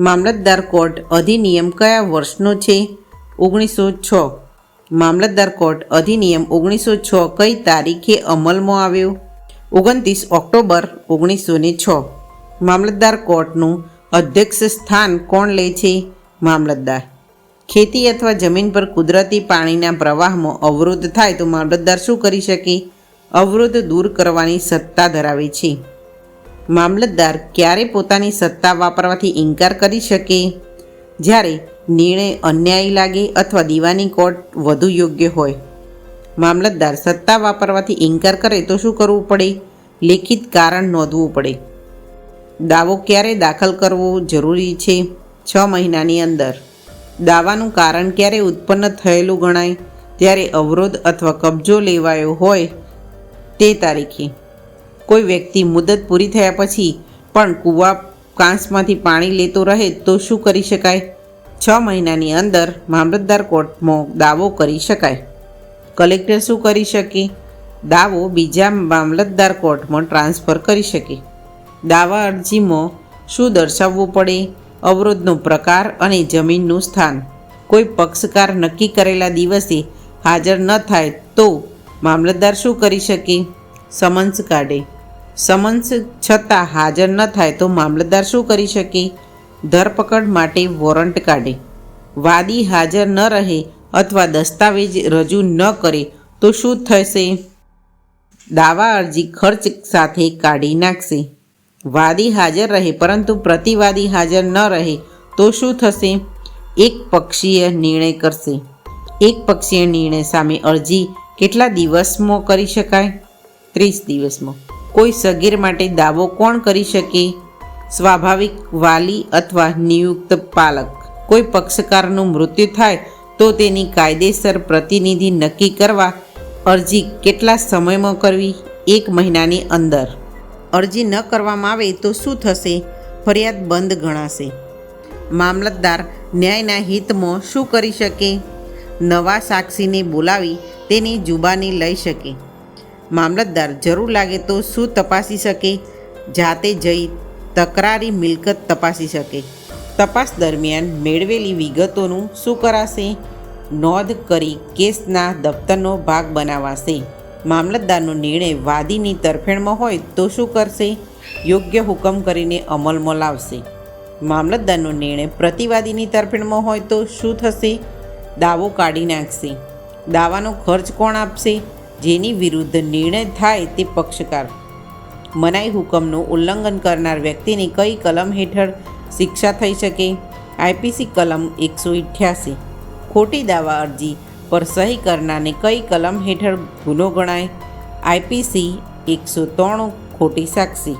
મામલતદાર court અધિનિયમ કયા વર્ષનો છે? ઓગણીસો છ. મામલતદાર કોર્ટ અધિનિયમ ઓગણીસો છ કઈ તારીખે અમલમાં આવ્યો? ઓગણત્રીસ ઓક્ટોબર ઓગણીસો ને છ. મામલતદાર કોર્ટનું અધ્યક્ષ સ્થાન કોણ લે છે? મામલતદાર. ખેતી અથવા જમીન પર કુદરતી પાણીના પ્રવાહમાં અવરોધ થાય તો મામલતદાર શું કરી શકે? અવરોધ દૂર કરવાની સત્તા ધરાવે છે. મામલતદાર ક્યારે પોતાની સત્તા વાપરવાથી ઇનકાર કરી શકે? જ્યારે નિર્ણય અન્યાયી લાગે અથવા દીવાની કોર્ટ વધુ યોગ્ય હોય. મામલતદાર સત્તા વાપરવાથી ઇનકાર કરે તો શું કરવું પડે? લેખિત કારણ નોંધવું પડે. દાવો ક્યારે દાખલ કરવો જરૂરી છે? છ મહિનાની અંદર. દાવાનું કારણ ક્યારે ઉત્પન્ન થયેલું ગણાય? ત્યારે અવરોધ અથવા કબજો લેવાયો હોય તે તારીખે. કોઈ વ્યક્તિ મુદત પૂરી થયા પછી પણ કૂવા કાંસમાંથી પાણી લેતો રહે તો શું કરી શકાય? છ મહિનાની અંદર મામલતદાર કોર્ટમાં દાવો કરી શકાય. કલેક્ટર શું કરી શકે? દાવો બીજા મામલતદાર કોર્ટમાં ટ્રાન્સફર કરી શકે. દાવા અરજીમાં શું દર્શાવવું પડે? અવરોધનો પ્રકાર અને જમીનનું સ્થાન. કોઈ પક્ષકાર નક્કી કરેલા દિવસે હાજર ન થાય તો મામલતદાર શું કરી શકે? સમન્સ કાઢે. સમન્સ છતાં હાજર ન થાય તો મામલતદાર શું કરી શકે? ધરપકડ માટે વોરંટ કાઢે. વાદી હાજર ન રહે અથવા દસ્તાવેજ રજૂ ન કરે તો શું થશે? દાવા અરજી ખર્ચ સાથે કાઢી નાખશે. વાદી હાજર રહે પરંતુ પ્રતિવાદી હાજર ન રહે તો શું થશે? એક પક્ષીય નિર્ણય કરશે. એક પક્ષીય નિર્ણય સામે અરજી કેટલા દિવસમાં કરી શકાય? ત્રીસ દિવસમાં. કોઈ સગીર માટે દાવો કોણ કરી શકે? સ્વાભાવિક વાલી અથવા નિયુક્ત પાલક. કોઈ પક્ષકારનું મૃત્યુ થાય તો તેની કાયદેસર પ્રતિનિધિ નક્કી કરવા અરજી કેટલા સમયમાં કરવી? એક મહિનાની અંદર. અરજી ન કરવામાં આવે તો શું થશે? ફરિયાદ બંધ ગણાશે. મામલતદાર ન્યાયના હિતમાં શું કરી શકે? નવા સાક્ષીને બોલાવી તેની જુબાની લઈ શકે. મામલતદાર જરૂર લાગે તો શું તપાસી શકે? જાતે જઈ તકરારી મિલકત તપાસી શકે. તપાસ દરમિયાન મેળવેલી વિગતોનું શું કરાશે? નોંધ કરી કેસના દફતરનો ભાગ બનાવાશે. મામલતદારનો નિર્ણય વાદીની તરફેણમાં હોય તો શું કરશે? યોગ્ય હુકમ કરીને અમલમાં લાવશે. મામલતદારનો નિર્ણય પ્રતિવાદીની તરફેણમાં હોય તો શું થશે? દાવો કાઢી નાખશે. દાવાનો ખર્ચ કોણ આપશે? જેની વિરુદ્ધ નિર્ણય થાય તે પક્ષકાર. મનાઈ હુકમનું ઉલ્લંઘન કરનાર વ્યક્તિની કઈ કલમ હેઠળ શિક્ષા થઈ શકે? આઈપીસી કલમ એકસો અઠ્યાસી. ખોટી દાવા અરજી પર સહી કરનારને કઈ કલમ હેઠળ ગુનો ગણાય? આઈપીસી એકસો ત્રણ, ખોટી સાક્ષી.